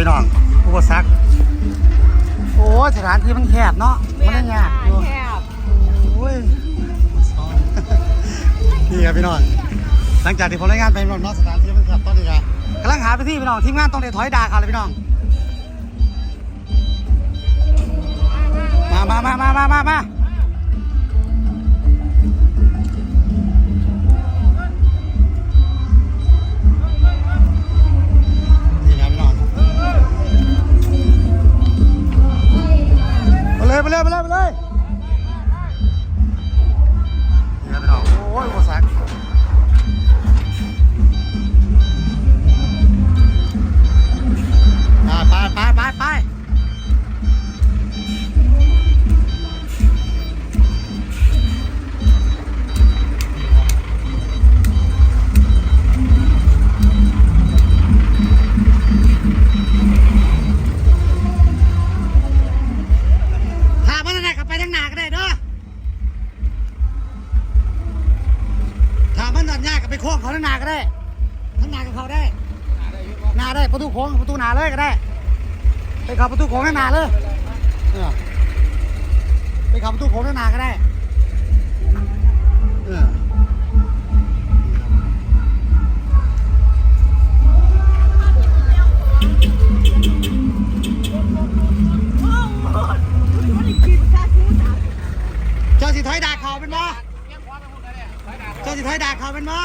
พี่น้องอุปสรรคโอ้ยสถานที่มันแคบเนาะมันได้ยากอยู่แคบโอ้ยซ้อนนี่ครับพี่น้องหลังจากที่ผมรายงานไปพี่น้องเนาะสถานที่มันแคบตอนนี้ก็กำลังหาไปที่พี่น้องทีมงานต้องได้ถอยดาเขาเลยพี่น้อง มามามามามามา ทางหน้าก็ได้ทางหน้ากับเขาได้ หน้าได้ประตูโค้งประตูหน้าเลยก็ได้ ไปข้าประตูโค้งทางหน้าเลยเออไปข้าประตูโค้งทางหน้าก็ได้เออเจ้าสิถอยดาเขาเป็นบ่เจ้าสิถอยดาเขาเป็นบ่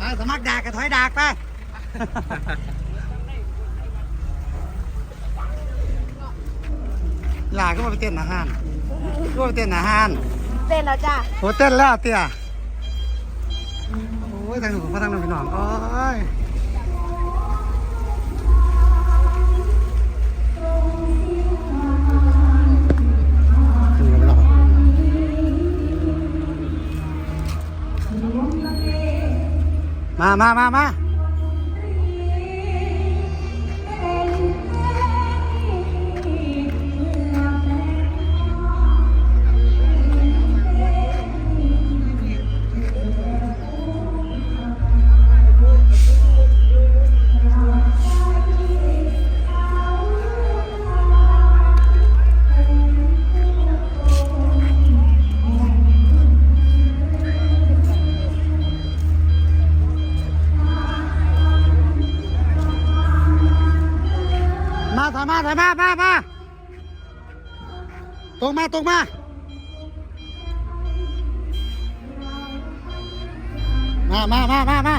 ไปสมัครดากกับถอยดากไปหลาก็มาไปเต้นอาหารก็มาไปเต้นอาหารเต้นแล้วจ้ะโหเต้นแล้วเตี้ยโอ้ยทางหนูมาทางหนูพี่น้องโอ้ย มามามามา อยมามามาตรงมาตรงมามามามามามา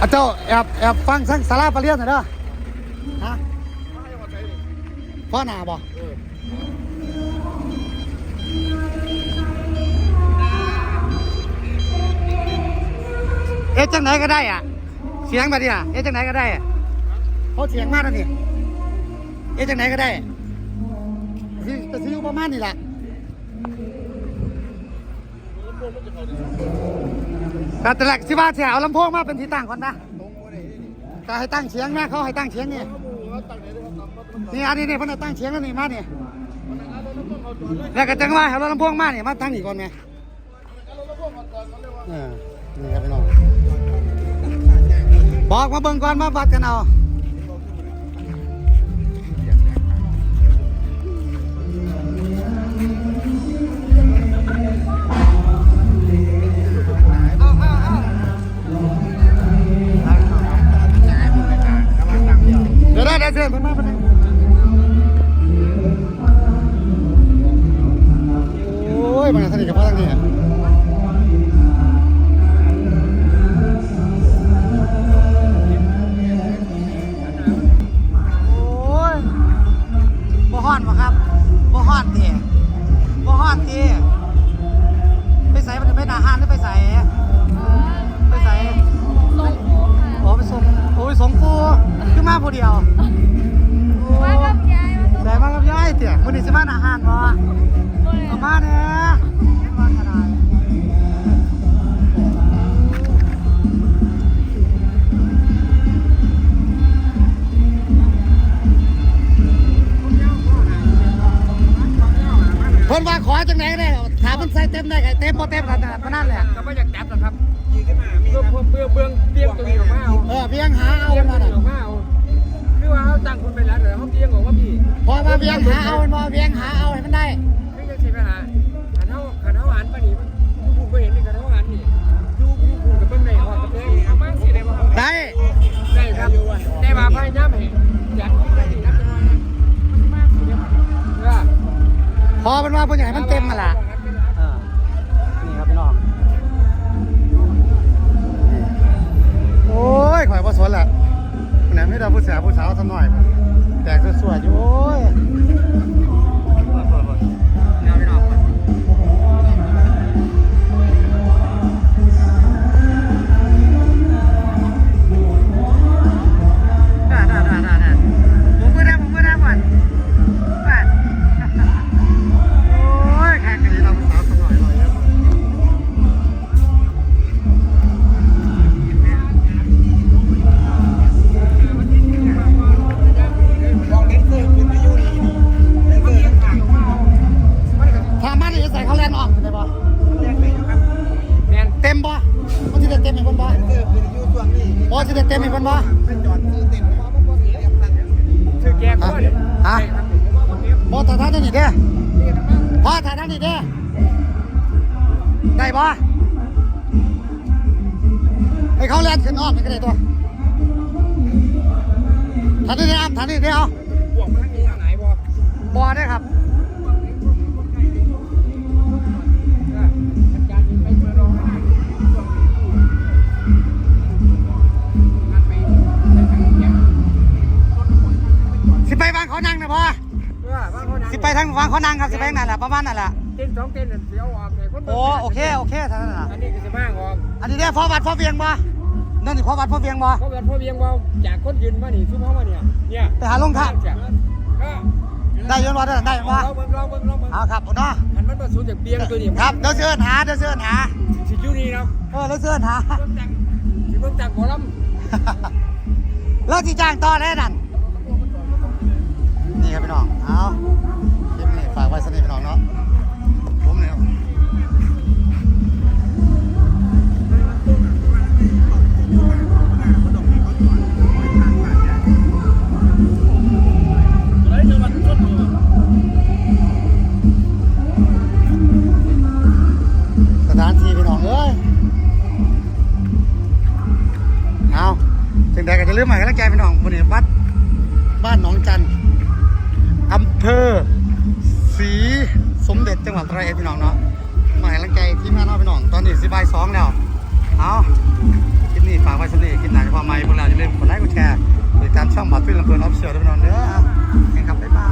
อะเจ้าแอบแอบฟังสังสาราปลาเลียนหน่อยเด้อฮะพ่อหนาบ่ เอ๊ะจังไหนก็ได้อะ เสียงแบบนี้อะเอ๊ะจังไหนก็ได้อะเขาเสียงมากนะนี่เอ๊ะจังไหนก็ได้สิแต่สิอยู่ประมาณนี้แหละแต่แต่ละสิว่าจะเอาลำโพงมาเป็นที่ตั้งก่อนนะก็ให้ตั้งเสียงแม่เขาให้ตั้งเสียงนี่นี่อันนี้นี่เพิ่นให้ตั้งเสียงแล้วนี่มานี่แล้วก็จังว่าเอาลำโพงมานี่มาตั้งนี่ก่อนไงเออนี่ครับพี่น้อง บอกมาเบิ่งก่อนมาวัดกันเอา อนบ่ครับบ่ฮ้อนติบ่ฮ้อนติไปใส่มันไปหน้าห้านหรือไปใส่ไปใส่ส่งปูค่ะอ๋อไปส่งโอ้ยส่งปูคือมาผู้เดียวโอ้มากับยายมาส่งได้มากับยายเตี่ยมื้อนี้สิมาหน้าห้านบ่เอามาแหน่ จังไหนก็ได้ถามมันใส่เต็มได้ไงเต็มพอเต็มขนาดนั้นแหละก็ไม่อยากจับหรอกครับเพื่อเพื่อเบื้องเบี้ยงตัวนี้ออกมาเอาเออเพียงหาเอาเบี้ยงมาตัวน่ะนี้ออกมาเอาคือว่าเขาตั้งคนไปแล้วเดี๋ยวเขาเบี้ยงออกว่าพี่พอมาเพียงหาเอามันพอเพียงหาเอาให้มันได้ นว่าเพิ่นอยากให้มันเต็มมาล่ะเออนี่ครับพี่น้องโอ้ยข่อยบ่สนละไหนไม่ได้ผู้สาวผู้สาวทำหน่อย แตกสวยๆอยู่โอ้ย มันจะได้เต็มอีกคนปะเสื้อขึ้นอยู่ช่วงนี้โอ้จะได้เต็มอีกคนปะไม่จอดซื้อเต็มเพราะมันบ่มีเรียบสั่นชื่อแกก็เด้ฮะครับผมเรียบพอถ่ายทางนี้เด้อนี่นะมั้งพอถ่ายทางนี้เด้อได้ปะให้เขาแลนขึ้นออกนี่ก็ได้ตัวถ่ายนี่เด้อถ่ายนี่เด้อเอาบวกมันมีทางไหนบ่บอได้ครับ เขานั่งครับสิไปทางนั่นแหละประมาณนั่นแหละเต้นสองเต้นเสียวออกเลยคนโอ้โอเคโอเคทางนั้นน่ะอันนี้ก็สิมากออกอันนี้เด้อพ่อวัดพ่อเวียงบ่นั่นนี่พ่อวัดพ่อเวียงบ่เพราะแบบพ่อเวียงว่าจากคนยืนมานี่ซุ่มเขามาเนี่ยเนี่ยไปหาลงทางก็ได้ยนบ่ได้ได้บ่ลองเบิ่งลองเบิ่งลองเบิ่งเอาครับเนาะมันมันมาสูจากเบียงตัวนี้ครับเดี๋ยวเชิญหาเดี๋ยวเชิญหาสิอยู่นี่เนาะเออเดี๋ยวเชิญหาเบิ่งจังสิเบิ่งจังหมอลำแล้วที่จ้างต่อได้นั่นนี่ครับพี่น้องเอาคลิปนี้ ฝากไว้สนิทพี่น้องเนาะผมเนี่ยสถานที่พี่น้องเอ้ยเอาจึงใดก็จะลืมใหม่กำลังใจพี่น้องบนนี้วัดบ้านหนองจันทร์อำเภอ สีสมเด็จจังหวัดไระองพี่น้องเนาะมาให้กลังใจที่แม่น้องพี่น้องตอนนี้สิบายสองแล้วเอาคลิปนี้ฝากไว้สนิทคลิปไหนควาใหม่พวกเราอย่าลืมกดไลค์กดแชร์ติดตามช่องหมอตุ้ยลำเพลินออฟเชียร์ด้วยพี่น้องเด้อนะครับบ๊ายบาย